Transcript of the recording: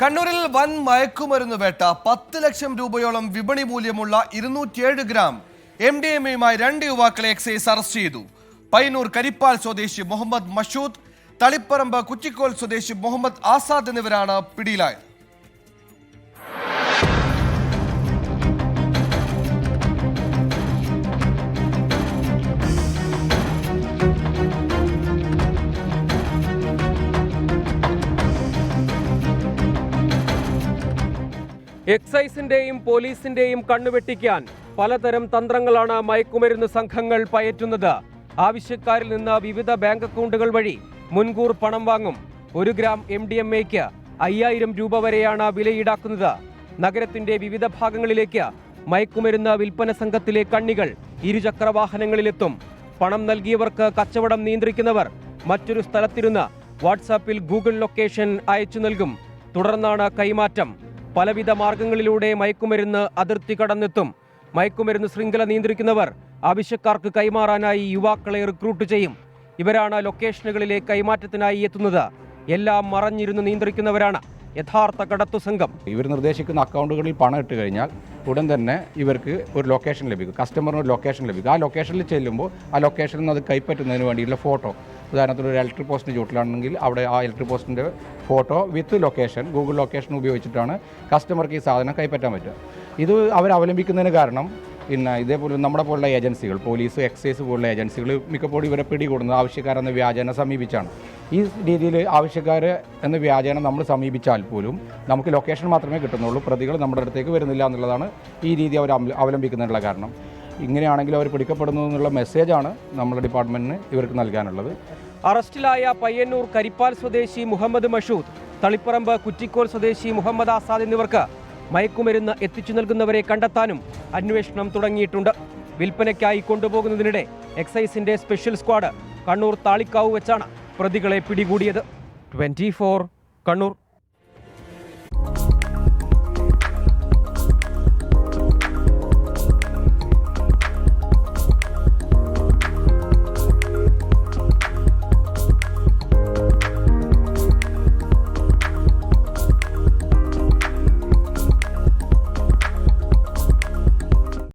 കണ്ണൂരിൽ വൻ മയക്കുമരുന്ന് വേട്ട പത്ത് ലക്ഷം രൂപയോളം വിപണി മൂല്യമുള്ള ഇരുന്നൂറ്റിയേഴ് ഗ്രാം എം ഡി എം എയുമായി രണ്ട് യുവാക്കളെ എക്സൈസ് അറസ്റ്റ് ചെയ്തു. പൈനൂർ കരിപ്പാൽ സ്വദേശി മുഹമ്മദ് മഷൂദ് തളിപ്പറമ്പ് കുറ്റിക്കോൽ സ്വദേശി മുഹമ്മദ് ആസാദ് എന്നിവരാണ് പിടിയിലായത്. എക്സൈസിന്റെയും പോലീസിന്റെയും കണ്ണുവെട്ടിക്കാൻ പലതരം തന്ത്രങ്ങളാണ് മയക്കുമരുന്ന് സംഘങ്ങൾ പയറ്റുന്നത്. ആവശ്യക്കാരിൽ നിന്ന് വിവിധ ബാങ്ക് അക്കൗണ്ടുകൾ വഴി മുൻകൂർ പണം വാങ്ങും. ഒരു ഗ്രാം എം ഡി എം എക്ക് അയ്യായിരം രൂപ വരെയാണ് വില ഈടാക്കുന്നത് നഗരത്തിന്റെ വിവിധ ഭാഗങ്ങളിലേക്ക് മയക്കുമരുന്ന് വിൽപ്പന സംഘത്തിലെ കണ്ണികൾ ഇരുചക്ര വാഹനങ്ങളിലെത്തും പണം നൽകിയവർക്ക് കച്ചവടം നിയന്ത്രിക്കുന്നവർ മറ്റൊരു സ്ഥലത്തിരുന്ന് വാട്സാപ്പിൽ ഗൂഗിൾ ലൊക്കേഷൻ അയച്ചു നൽകും. തുടർന്നാണ് കൈമാറ്റം. പലവിധ മാർഗങ്ങളിലൂടെ മയക്കുമരുന്ന് അതിർത്തി കടന്നെത്തും. മയക്കുമരുന്ന് ശൃംഖല നിയന്ത്രിക്കുന്നവർ ആവശ്യക്കാർക്ക് കൈമാറാനായി യുവാക്കളെ റിക്രൂട്ട് ചെയ്യും. ഇവരാണ് ലൊക്കേഷനുകളിലെ കൈമാറ്റത്തിനായി എത്തുന്നത്. എല്ലാം മറഞ്ഞിരുന്ന് നിയന്ത്രിക്കുന്നവരാണ് യഥാർത്ഥ കടത്തു സംഘം. ഇവർ നിർദ്ദേശിക്കുന്ന അക്കൗണ്ടുകളിൽ പണം ഇട്ട് കഴിഞ്ഞാൽ ഉടൻ തന്നെ ഇവർക്ക് ഒരു ലൊക്കേഷൻ ലഭിക്കും. കസ്റ്റമറിന് ഒരു ലൊക്കേഷൻ ലഭിക്കും. ആ ലൊക്കേഷനിൽ ചെല്ലുമ്പോൾ ആ ലൊക്കേഷനിൽ നിന്ന് അത് കൈപ്പറ്റുന്നതിന് വേണ്ടിയുള്ള ഫോട്ടോ ഉദാഹരണത്തിന് ഒരു ഇലക്ട്രിക് പോസ്റ്റിന്റെ ചൂട്ടിലാണെങ്കിൽ അവിടെ ആ ഇലക്ട്രിക് പോസ്റ്റിന്റെ photo with location Google location ഉപയോഗിച്ചിട്ടാണ് കസ്റ്റമർക്ക് ഈ സാധനം കൈപ്പറ്റാൻ പറ്റുക. ഇത് അവർ കാരണം പിന്നെ ഇതേപോലെ നമ്മുടെ പോലുള്ള ഏജൻസികൾ പോലീസ് എക്സൈസ് പോലുള്ള ഏജൻസികൾ മിക്കപ്പോഴും ഇവരെ പിടികൂടുന്നത് ആവശ്യക്കാരെന്ന വ്യാജേന സമീപിച്ചാണ്. ഈ രീതിയിൽ ആവശ്യക്കാർ എന്ന വ്യാജേന നമ്മൾ സമീപിച്ചാൽ പോലും നമുക്ക് ലൊക്കേഷൻ മാത്രമേ കിട്ടുന്നുള്ളൂ പ്രതികൾ നമ്മുടെ അടുത്തേക്ക് വരുന്നില്ല എന്നുള്ളതാണ് ഈ രീതി അവർ അവല- അവലംബിക്കുന്നതിനുള്ള കാരണം. ഇങ്ങനെയാണെങ്കിൽ അവർ പിടിക്കപ്പെടുന്നു എന്നുള്ള മെസ്സേജാണ് നമ്മുടെ ഡിപ്പാർട്ട്മെന്റിന് ഇവർക്ക് നൽകാനുള്ളത്. അറസ്റ്റിലായ പയ്യന്നൂർ കരിപ്പാൽ സ്വദേശി മുഹമ്മദ് മഷൂദ് തളിപ്പറമ്പ് കുറ്റിക്കോൽ സ്വദേശി മുഹമ്മദ് ആസാദ് എന്നിവർക്ക് മയക്കുമരുന്ന് എത്തിച്ചു നൽകുന്നവരെ കണ്ടെത്താനും അന്വേഷണം തുടങ്ങിയിട്ടുണ്ട്. വിൽപ്പനയ്ക്കായി കൊണ്ടുപോകുന്നതിനിടെ എക്സൈസിന്റെ സ്പെഷ്യൽ സ്ക്വാഡ് കണ്ണൂർ താളിക്കാവ് വെച്ചാണ് പ്രതികളെ പിടികൂടിയത്. ട്വന്റി കണ്ണൂർ.